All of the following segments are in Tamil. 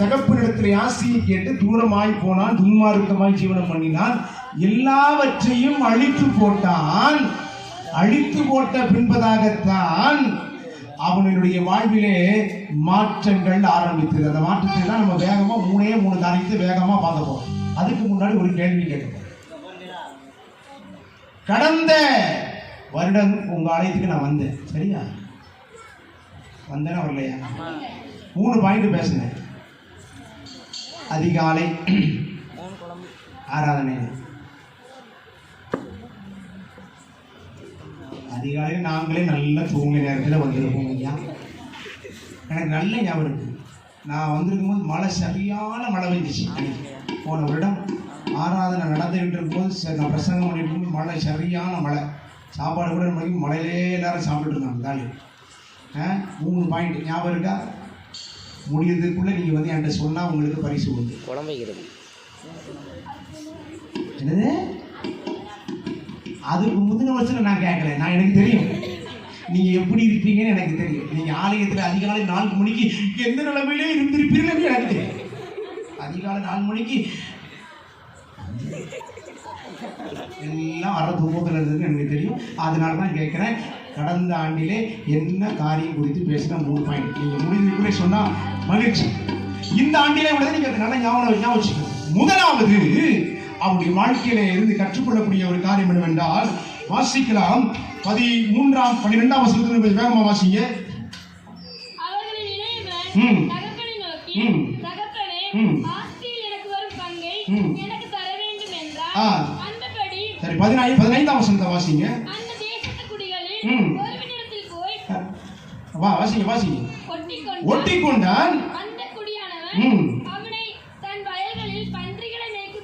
தகப்பனிடத்தில் ஆசையை கேட்டு தூரமாய் போனான் துன்மார்க்கமாய் ஜீவனம் பண்ணினான். எல்லாவற்றையும் அழித்து போட்டான். அழித்து போட்ட பின்பதாகத்தான் அவனுடைய வாழ்விலே மாற்றங்கள் ஆரம்பித்தது. அந்த மாற்றத்தை தான் நம்ம வேகமா மூணே மூணு காரியத்தை வேகமா பார்க்க அதுக்கு முன்னாடி ஒரு கேள்வி கேட்க கடந்த வருடம் உங்க ஆலயத்துக்கு நான் வந்தேன். சரியா? வந்தேன்னா வரலையா? மூணு பாயிண்ட் பேசினேன். அதிகாலை ஆராதனை. அதிகாலையில் நாங்களே நல்லா தூங்கின நேரத்தில் வந்திருப்போம் ஐயா. எனக்கு நல்ல ஞாபகம் இருக்கு. நான் வந்திருக்கும் போது மழை சரியான மழை பெஞ்சிச்சு. போன வருடம் ஆராதனை நடந்துகிட்டு இருக்கும்போது ச- நான் பிரசங்கம் பண்ணிட்டு இருக்கும்போது மழை சரியான மழை. சாப்பாடு கூட மழையிலே எல்லாரும் சாப்பிட்டுருந்தாங்க தாலி ஆ? மூணு பாயிண்ட் ஞாபகம் இருக்கா? முடியறதுக்குள்ளே நீங்கள் வந்து என்கிட்ட சொன்னால் உங்களுக்கு பரிசு உண்டு. குழம்பு வைக்கிறது. என்னது? அதுக்கு முந்தின வருஷம் நான் கேட்கல நான் எனக்கு தெரியும். நீங்க எப்படி இருப்பீங்கன்னு எனக்கு தெரியும். நீங்க ஆலயத்துல அதிகாலை நான்கு மணிக்கு எந்த நிலைமையிலே இருந்திருப்பீர்கள் எனக்கு தெரியும். அதிகாலை நாலு மணிக்கு எல்லாம் அற தூக்கத்தில் இருந்ததுன்னு எனக்கு தெரியும். அதனால தான் கேட்குறேன் கடந்த ஆண்டிலே என்ன காரியம் குறித்து பேசின மூணு பாயிண்ட் நீங்கள் முடிவுக்குள்ளே சொன்னால் மகிழ்ச்சி. இந்த ஆண்டிலே விட நீங்கள் நல்லா ஞாபகம் ஞாபகம் வச்சுக்கணும் முதலாவது அவருடைய வாழ்க்கையில இருந்து கற்றுக்கொள்ளக்கூடிய ஒரு காரியம் என்னவென்றால் வாசிக்கலாம். பதிமூன்றாம் பன்னிரெண்டாம் வசனத்தில் கொஞ்சம் வேகமா வாசிங்க. ம். ம். ம். சரி பதினாய் பதினைந்தாம் வசனத்தை வாசிங்க. வா வாசிங்க வாசிங்க ஒட்டி கொண்டான்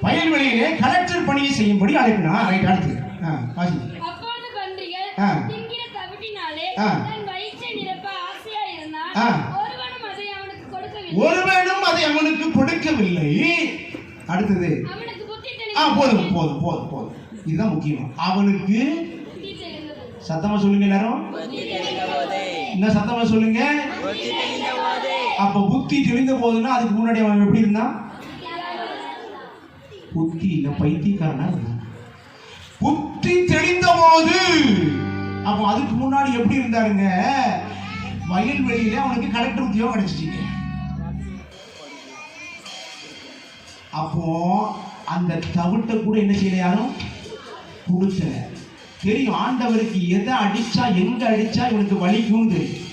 வயல்வெளியிலே கலெக்டர் பணியை செய்யும்படி அழைப்பினா ரைட் அடுத்து ஆ, வாசிங்க அப்பொழுது பன்றிகள் ஆ. தின்கிற தவிட்டினாலே. தன் வயிற்றை நிரப்ப. ஒருவனும் அதை அவனுக்கு கொடுக்கவில்லை. ஒருவனும் அதை அவனுக்கு கொடுக்கவில்லை அடுத்தது அவனுக்கு புத்தி ஆ. போதும் போதும் போதும் போதும் இதுதான் முக்கியம் அவனுக்கு. சத்தமா சொல்லுங்க எல்லாரும். என்ன சத்தமா சொல்லுங்க? அப்ப புத்தி தெளிந்த போதுன்னா அதுக்கு முன்னாடி அவன் எப்படி இருந்தான்? புத்தி இல்ல பைத்தியக்காரனா இருந்தான். புத்தி தெளிந்த போது அப்போ அதுக்கு முன்னாடி எப்படி இருந்தாருங்க? வயல்வெளியில அவனுக்கு கலெக்டர் உத்தியோகம் கிடைச்சிட்டீங்க அப்போ அந்த தவிட்ட கூட என்ன செய்யல யாரும் கொடுக்கல தெரியும் ஆண்டவருக்கு எதை அடிச்சா எங்க அடிச்சா இவனுக்கு வலிக்கும் தெரியும்.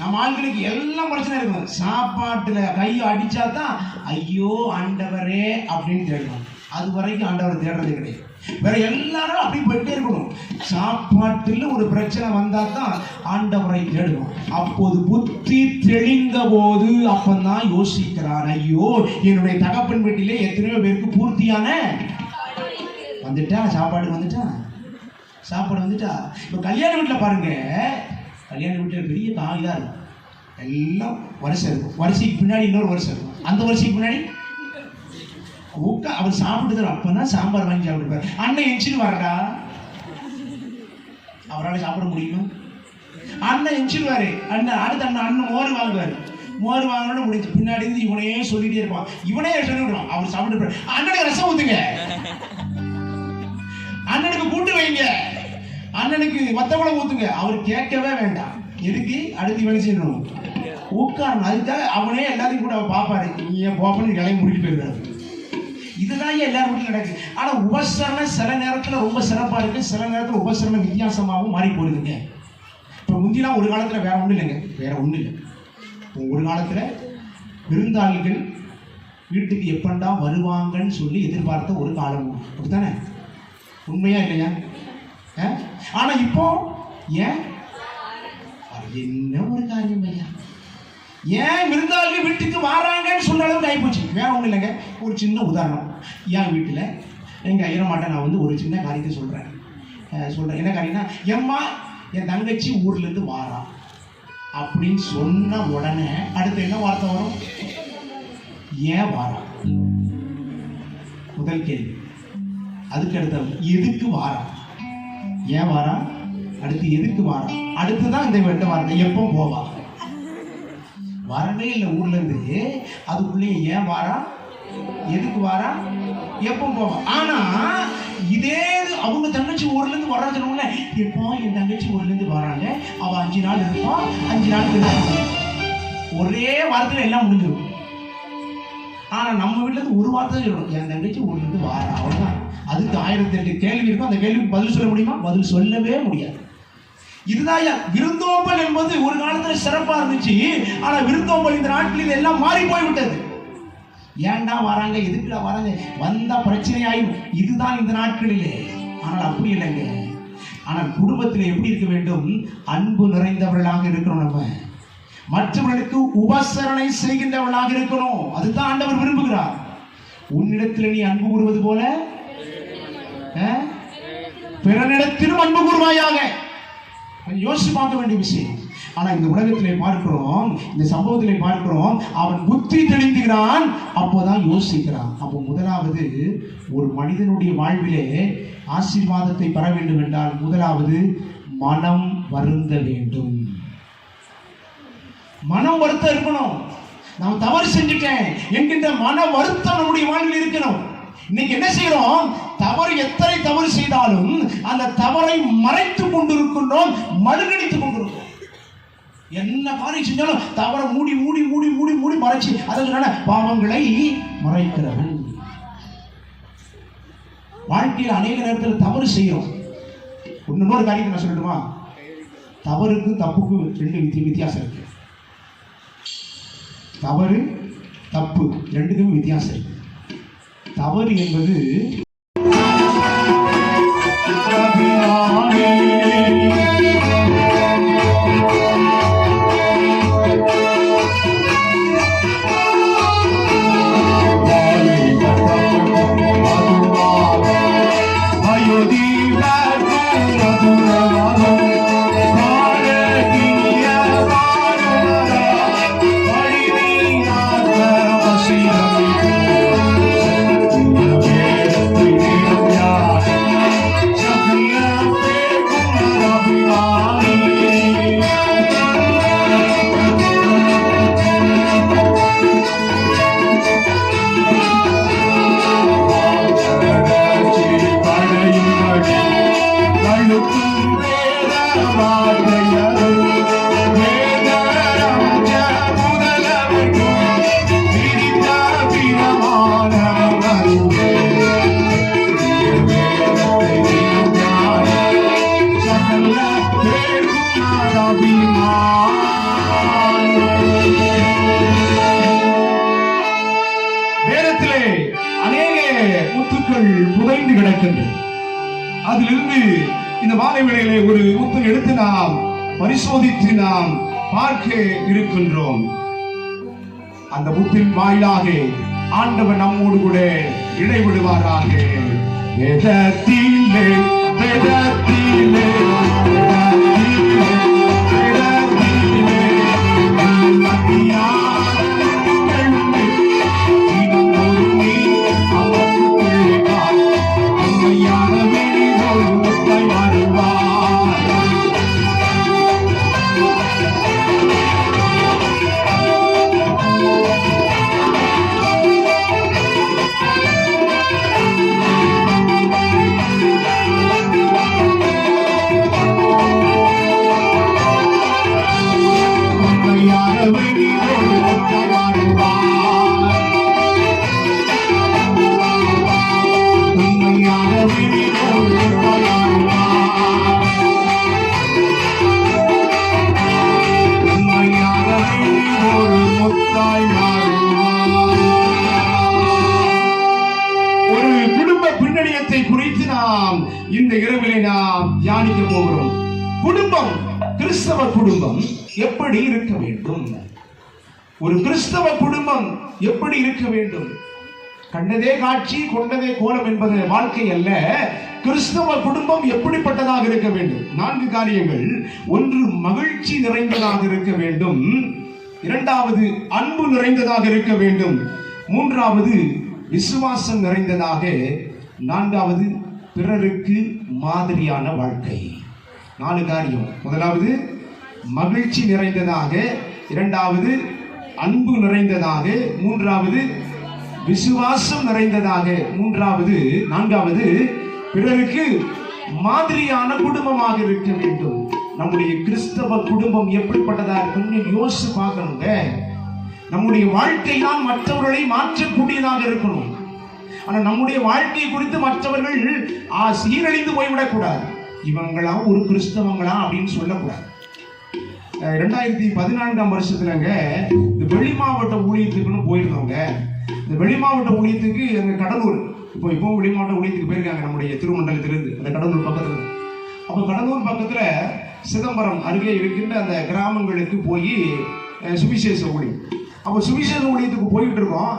நம்ம ஆட்களுக்கு எல்லாம் பிரச்சனை இருக்கும். சாப்பாட்டுல கையை அடிச்சா தான் ஐயோ ஆண்டவரே அப்படின்னு தேடணும் அது வரைக்கும் ஆண்டவர் தேடுறது கிடையாது. வேற எல்லாரும் அப்படி போயிட்டே இருக்கணும். சாப்பாட்டில் ஒரு பிரச்சனை வந்தா தான் ஆண்டவரை தேடுவோம் அப்போது புத்தி தெளிந்த போது அப்பந்தான் யோசிக்கிறார் ஐயோ என்னுடைய தகப்பன் வீட்டிலே எத்தனையோ பேருக்கு பூர்த்தியான வந்துட்டா சாப்பாடு வந்துட்டான் சாப்பாடு வந்துட்டா. இப்போ கல்யாண வீட்டில் பாருங்கள் கல்யாண வீட்டில் பெரிய காய் தான் இருக்கும். எல்லாம் வரிசை இருக்கும். வரிசைக்கு பின்னாடி இன்னொரு வரிசை இருக்கும். அந்த வரிசைக்கு பின்னாடி? உட்கா அவர் சாப்பிட்டு அப்பதான் சாம்பார் வாங்கி சாப்பிட்டுப்பார் அண்ணன் எஞ்சின்னு வரடா அவரால் சாப்பிட முடியுமா. அண்ணன் எஞ்சிடுவாரு அண்ணன் அடுத்த அண்ணன் அண்ணன் மோர் வாங்குவார். மோர் வாங்கணும்னு முடிஞ்சு. பின்னாடி இருந்து இவனையே சொல்லிட்டே இருப்பான். இவனே சொல்லி விடுவான் அவர் சாப்பிட்டு அண்ணனுக்கு ரசம் ஊத்துங்க. அண்ணனுக்கு கூட்டு வைங்க. அண்ணனுக்கு வத்தக்குழம்பு ஊத்துங்க. அவர் கேட்கவே வேண்டாம். எதுக்கு? அடுத்து வேலை செய்யணும். உட்காரணும் அதுக்காக அவனே எல்லாத்தையும் கூட பார்ப்பாரு. நீ ஏன் போப்பன்னு கிளம்பி முடிட்டு போயிருந்தாரு இதுதான் ஏன் எல்லாரும் வீட்டில் நடக்குது? ஆனா உபசரணம் சில நேரத்துல ரொம்ப சிறப்பா இருக்கு. சில நேரத்துல உபசரணம் வித்தியாசமாகவும் மாறி போயிடுதுங்க இப்போ முந்திலாம் ஒரு காலத்துல வேற ஒண்ணும் இல்லைங்க. வேற ஒண்ணும் இல்லை. ஒரு காலத்துல விருந்தாளிகள் வீட்டுக்கு எப்பண்டா வருவாங்கன்னு சொல்லி எதிர்பார்த்த ஒரு காலம். அப்படித்தானே? உண்மையா இல்லையா? ஆ? ஆனா இப்போ ஏன்? என்ன ஒரு காரியம் ஐயா? ஏன் விருந்தாளிகள் வீட்டுக்கு வராங்கன்னு சொல்ற அளவுக்கு ஆகிப்போச்சு வேற ஒன்றும் இல்லைங்க. ஒரு சின்ன உதாரணம். என் வீட்டில் எங்கள் ஐயரமாட்ட நான் வந்து ஒரு சின்ன காரியத்தை சொல்கிறேன் சொல்கிறேன் என்ன காரியம்னா எம்மா என் தங்கச்சி ஊர்லேருந்து வாரா. அப்படின்னு சொன்ன உடனே அடுத்து என்ன வார்த்தை வரும்? ஏன் வாரா? முதல் கேள்வி. அதுக்கு அடுத்த எதுக்கு வாரா? ஏன் வாரா? அடுத்து எதுக்கு வாரா? அடுத்து தான் இந்த வெட்ட வார்த்தை எப்போ போவா? வரவே இல்லை ஊர்ல இருந்து. அதுக்குள்ளேயே ஏன் வாரா? எதுக்கு வாரா? எப்போ போவா? ஆனா இதே இது அவங்க தங்கச்சி ஊர்ல இருந்து வரான்னு சொல்லுவாங்க எப்போ என் தங்கச்சி ஊர்ல இருந்து வராங்க. அவ அஞ்சு நாள் இருப்பா. அஞ்சு நாள் இருப்பா ஒரே வாரத்துல எல்லாம் முடிஞ்சிடும். ஆனா நம்ம வீட்டுல இருந்து ஒரு வாரத்தை சொல்லணும் என் தங்கச்சி ஊர்ல இருந்து வாரா. அவ்வளவுதான். அதுக்கு ஆயிரத்தி எட்டு கேள்வி இருக்கும் அந்த கேள்விக்கு பதில் சொல்ல முடியுமா? பதில் சொல்லவே முடியாது. இதுதான் ஐயா, விருந்தோம்பல் என்பது ஒரு காலத்துல சிறப்பா இருந்துச்சு. ஆனா விருந்தோம்பல் இந்த நாட்டில் இது எல்லாம் மாறி போய் விட்டது ஏன்டா வராங்க? எதுக்குடா வராங்க? வந்தா பிரச்சனையாயும் இதுதான் இந்த நாட்களிலே. ஆனால் அப்படி இல்லைங்க. ஆனால் குடும்பத்தில் எப்படி இருக்க வேண்டும்? அன்பு நிறைந்தவர்களாக இருக்கணும் நம்ம. மற்றவர்களுக்கு உபசரணை செய்கின்றவர்களாக இருக்கணும். அதுதான் ஆண்டவர் விரும்புகிறார். உன்னிடத்தில் நீ அன்பு கூறுவது போல பிறனிடத்திலும் அன்பு கூறுவாயாக யோசிச்சு பார்க்க வேண்டிய விஷயம் ஆனா இந்த உலகத்திலே பார்க்கிறோம் இந்த சம்பவத்திலே பார்க்கிறோம் அவன் புத்தி தெளிந்துகிறான் அப்போதான் யோசிக்கிறான் அப்போ முதலாவது ஒரு மனிதனுடைய வாழ்விலே ஆசீர்வாதத்தை பெற வேண்டும் என்றால் முதலாவது மனம் வருந்த வேண்டும். மனம் வருத்தம் இருக்கணும் நான் தவறு செஞ்சுட்டேன் என்கின்ற மன வருத்தம் நம்முடைய வாழ்வில் இருக்கணும் இன்னைக்கு என்ன செய்யறோம் தவறு எத்தனை தவறு செய்தாலும் அந்த தவறை மறைத்து கொண்டிருக்கின்றோம் மழுங்கடித்துக் கொண்டிருக்கிறோம். என்ன காரியம் செஞ்சாலும் தவறை மூடி மூடி மூடி மூடி மூடி மறைச்சு அதனால பாவங்களை மறைக்கிறவன். வாழ்க்கையில் அநேக நேரத்தில் தவறு செய்யறோம் இன்னொரு காரியத்தை நான் சொல்லட்டுமா? தவறுக்கு தப்புக்கு ரெண்டு வித்தி வித்தியாசம் இருக்கு. தவறு தப்பு ரெண்டுக்கும் வித்தியாசம் இருக்கு. தவறு என்பது வேதத்திலே அநேக முத்துக்கள் புதைந்து கிடக்கின்றது அதிலிருந்து இந்த மாலை வேளையிலே ஒரு முத்து எடுத்து நாம் பரிசோதித்து நாம் பார்க்க இருக்கின்றோம். அந்த முத்தின் வாயிலாக ஆண்டவர் நம்மோடு கூட இடைவிடுவாராக. வேதத்திலே வேதத்திலே ஒரு கிறிஸ்தவ குடும்பம் எப்படி இருக்க வேண்டும்? கண்டதே காட்சி கொண்டதே கோலம் என்பது வாழ்க்கை அல்ல. கிறிஸ்தவ குடும்பம் எப்படிப்பட்டதாக இருக்க வேண்டும்? நான்கு காரியங்கள். ஒன்று மகிழ்ச்சி நிறைந்ததாக இருக்க வேண்டும். இரண்டாவது அன்பு நிறைந்ததாக இருக்க வேண்டும். மூன்றாவது விசுவாசம் நிறைந்ததாக. நான்காவது பிறருக்கு மாதிரியான வாழ்க்கை. நாலு காரியம். முதலாவது மகிழ்ச்சி நிறைந்ததாக. இரண்டாவது அன்பு நிறைந்ததாக மூன்றாவது விசுவாசம் நிறைந்ததாக மூன்றாவது நான்காவது பிறருக்கு மாதிரியான குடும்பமாக இருக்க வேண்டும். நம்முடைய கிறிஸ்தவ குடும்பம் எப்படிப்பட்டதா இருக்குன்னு யோசிச்சு பார்க்கணுங்க. நம்முடைய வாழ்க்கை தான் மற்றவர்களை மாற்றக்கூடியதாக இருக்கணும். ஆனா நம்முடைய வாழ்க்கை குறித்து மற்றவர்கள் ஆ, சீரழிந்து போய்விடக்கூடாது. இவங்களா ஒரு கிறிஸ்தவங்களா அப்படின்னு சொல்லக்கூடாது. ரெண்டாயிரத்தி பதினான்காம் வருஷத்துலங்க இந்த வெளி மாவட்ட ஊழியத்துக்குன்னு போயிருந்தவங்க. இந்த வெளி மாவட்ட ஊழியத்துக்கு எங்க கடலூர் இப்போ இப்போ வெளி மாவட்ட ஊழியத்துக்கு போயிருக்காங்க நம்முடைய திருமண்டலத்திலிருந்து அந்த கடலூர் பக்கத்துல. அப்போ கடலூர் பக்கத்துல சிதம்பரம் அருகே இருக்கின்ற அந்த கிராமங்களுக்கு போய் சுவிசேஷ ஊழியம். அப்போ சுவிசேஷ ஊழியத்துக்கு போயிட்டு இருக்கோம்.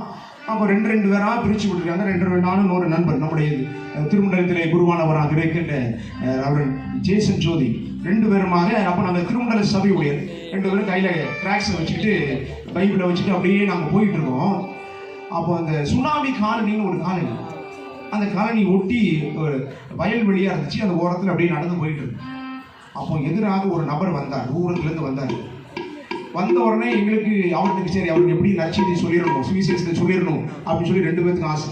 அப்போ ரெண்டு ரெண்டு பேரா பிரிச்சு விட்டுருக்காங்க. ரெண்டு ரெண்டு நாளும் ஒரு நண்பர் நம்முடைய திருமண்டலத்திலே குருவானவராக இருக்கின்ற அவர் ஜேசன் ஜோதி. ரெண்டு பேருமாக அப்போ நாங்கள் திருமண்டல சபை ஊழியர் ரெண்டு பேரும் கையில் ட்ராக்ஸை வச்சுட்டு பைபிளை வச்சுட்டு அப்படியே நாங்கள் போயிட்டு இருக்கோம். அப்போ அந்த சுனாமி காலனின்னு ஒரு காலனி. அந்த காலனி ஒட்டி ஒரு வயல்வெளியாக இருந்துச்சு. அந்த ஓரத்தில் அப்படியே நடந்து போயிட்டு இருக்கு. அப்போ எதிராக ஒரு நபர் வந்தார். ஊரத்துலேருந்து வந்தார். வந்த உடனே எங்களுக்கு அவருக்கு சரி அவருக்கு எப்படி நற்செய்தி சொல்லிடணும் சுவிசேஷத்தை சொல்லிடணும் அப்படின்னு சொல்லி ரெண்டு பேத்துக்கும் ஆசை.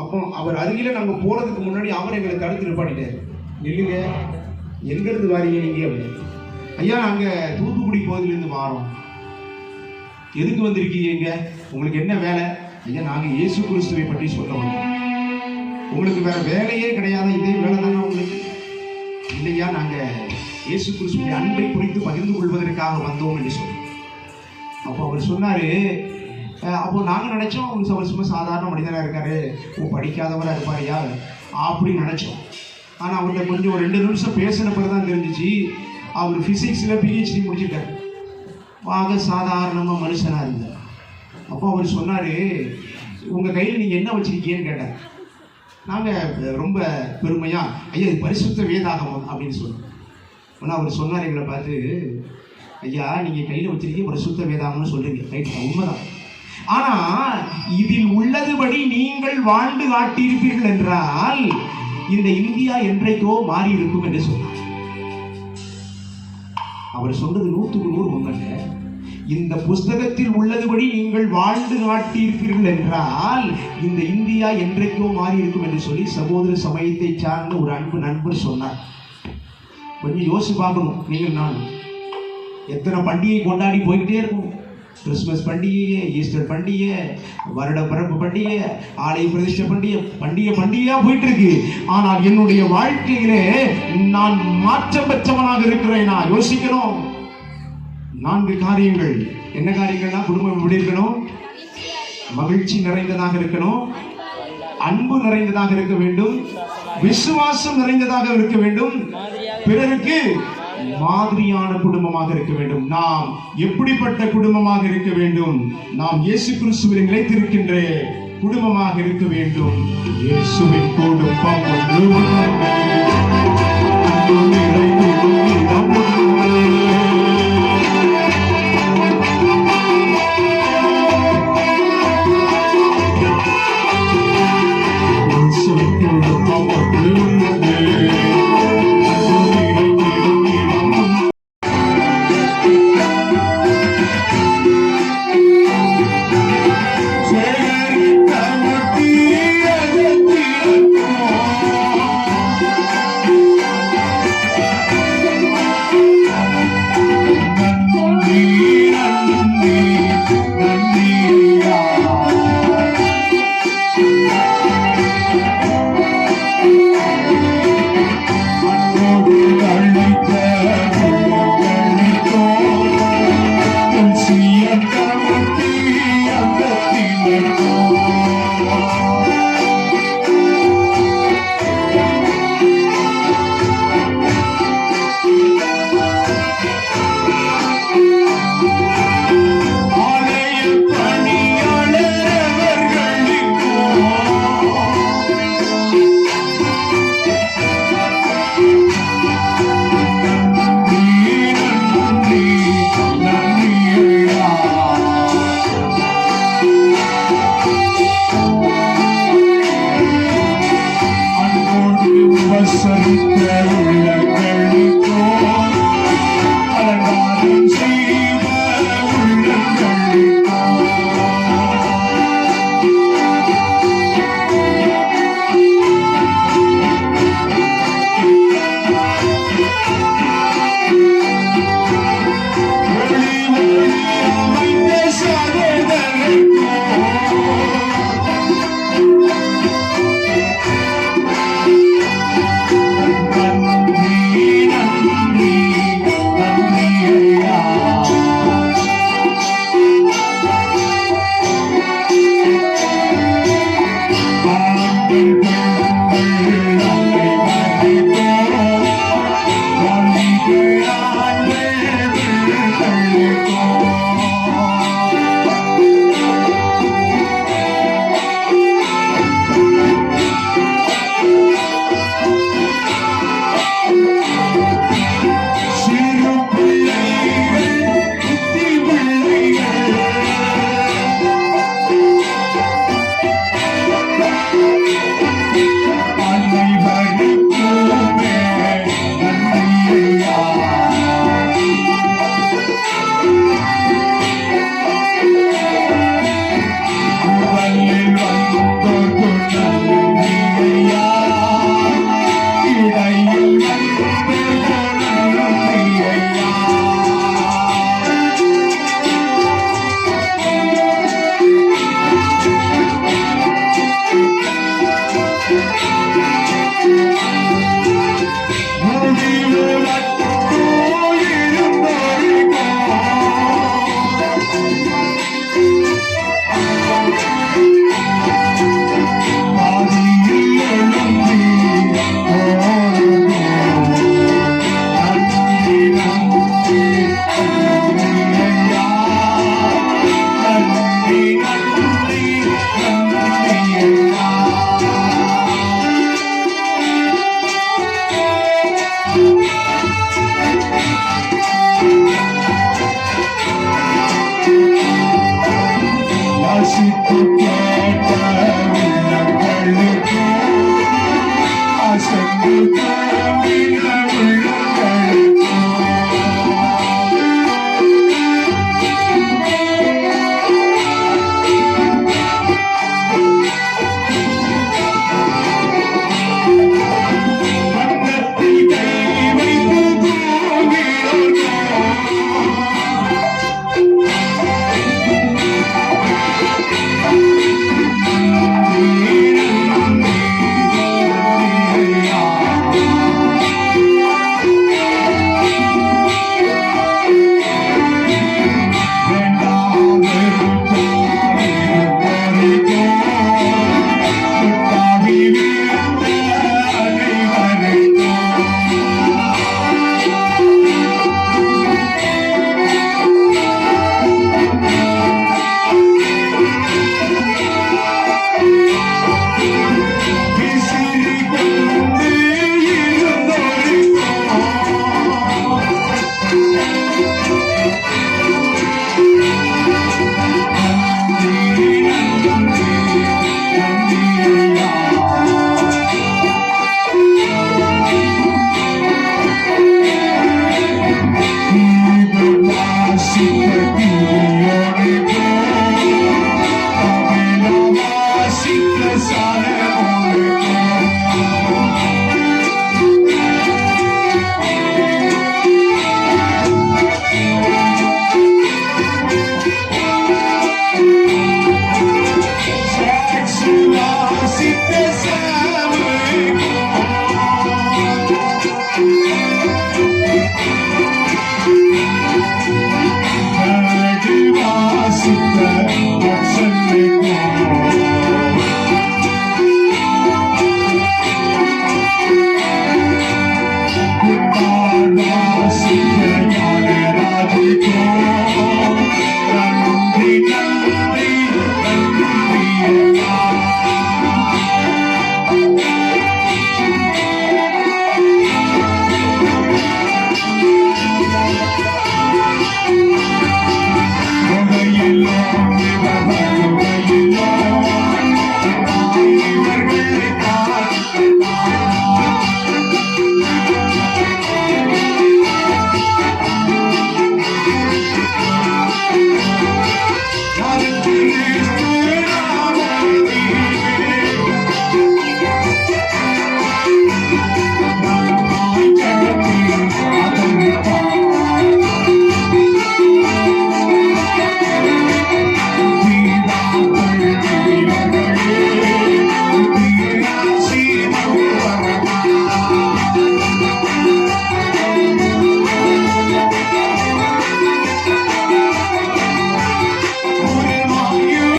அப்போ அவர் அருகில நாங்கள் போகிறதுக்கு முன்னாடி அவர் எங்களை தடுத்து நிப்பாட்டிட்டார். நில்லுங்க எங்கேருந்து வாரீங்க நீங்கள் அப்படின்னு. ஐயா நாங்கள் தூத்துக்குடி கோவிலேருந்து வாரோம். எதுக்கு வந்திருக்கீங்க இங்க? உங்களுக்கு என்ன வேலை? ஐயா நாங்கள் இயேசு கிறிஸ்துவை பற்றி சொல்ல வந்தோம். உங்களுக்கு வேற வேலையே கிடையாது இதே வேலை தானே உங்களுக்கு? இல்லையா நாங்கள் இயேசு கிறிஸ்துவின் அன்பை குறித்து பகிர்ந்து கொள்வதற்காக வந்தோம் என்று சொல்லி. அப்போ அவர் சொன்னாரு அப்போ நாங்கள் நினைச்சோம் அவர் அவர் சும்மா சாதாரண மனிதனாக இருக்காரு. ஓ படிக்காதவராக இருப்பாரியா அப்படின்னு நினைச்சோம். ஆனால் அவர்கிட்ட கொஞ்சம் ஒரு ரெண்டு நிமிஷம் பேசின பிறகு தான் தெரிஞ்சிச்சு அவர் ஃபிசிக்ஸில் பிஹெச்டி முடிச்சிட்டார் ஆக சாதாரணமாக மனுஷனாக இருந்தார். அப்போ அவர் சொன்னார் உங்கள் கையில் நீங்கள் என்ன வச்சிருக்கீங்கன்னு கேட்டார். நாங்கள் ரொம்ப பெருமையாக ஐயா இது பரிசுத்த வேதாகமம் அப்படின்னு சொன்னோம். ஆனால் அவர் சொன்னார் எங்களை பார்த்து ஐயா நீங்கள் கையில் வச்சிருக்கீங்க சுத்த வேதாகம்னு சொல்கிறீங்க ரைட் உண்மைதான். ஆனால் இதில் உள்ளதுபடி நீங்கள் வாழ்ந்து காட்டியிருப்பீர்கள் என்றால் இந்த இந்தியா என்றைக்கோ மாறி இருக்கும் என்று சொன்னார். அவர் சொன்னது நூற்றுக்கு நூறு உண்மைங்க. இந்த புஸ்தகத்தில் உள்ளதுபடி நீங்கள் வாழ்ந்து காட்டியிருப்பீர்கள் என்றால் இந்த இந்தியா என்றைக்கோ மாறி இருக்கும் என்று சொல்லி சகோதர சமயத்தை சார்ந்த ஒரு அன்பு நண்பர் சொன்னார். கொஞ்சம் யோசிச்சு பார்க்கணும். நீங்கள் நான் எத்தனை பண்டிகை கொண்டாடி போய்கிட்டே இருக்கும். கிறிஸ்மஸ் பண்டிகை ஈஸ்டர் பண்டிகை வருட பிறப்பு பண்டிகை ஆலய பிரதிஷ்ட பண்டிகை பண்டிகை பண்டிகையா போயிட்டு இருக்கு ஆனால் என்னுடைய வாழ்க்கையிலே நான் மாற்றம் பெற்றவனாக இருக்கிறேனா. யோசிக்கணும். நான்கு காரியங்கள். என்ன காரியங்கள்னா குடும்பம் எப்படி இருக்கணும்? மகிழ்ச்சி நிறைந்ததாக இருக்கணும். அன்பு நிறைந்ததாக இருக்க வேண்டும். விசுவாசம் நிறைந்ததாக இருக்க வேண்டும். பிறருக்கு மாதிரியான குடும்பமாக இருக்க வேண்டும். நாம் எப்படிப்பட்ட குடும்பமாக இருக்க வேண்டும்? நாம் இயேசு கிறிஸ்துவில் நிலைத்திருக்கின்ற குடும்பமாக இருக்க வேண்டும். இயேசுவின் குடும்பம்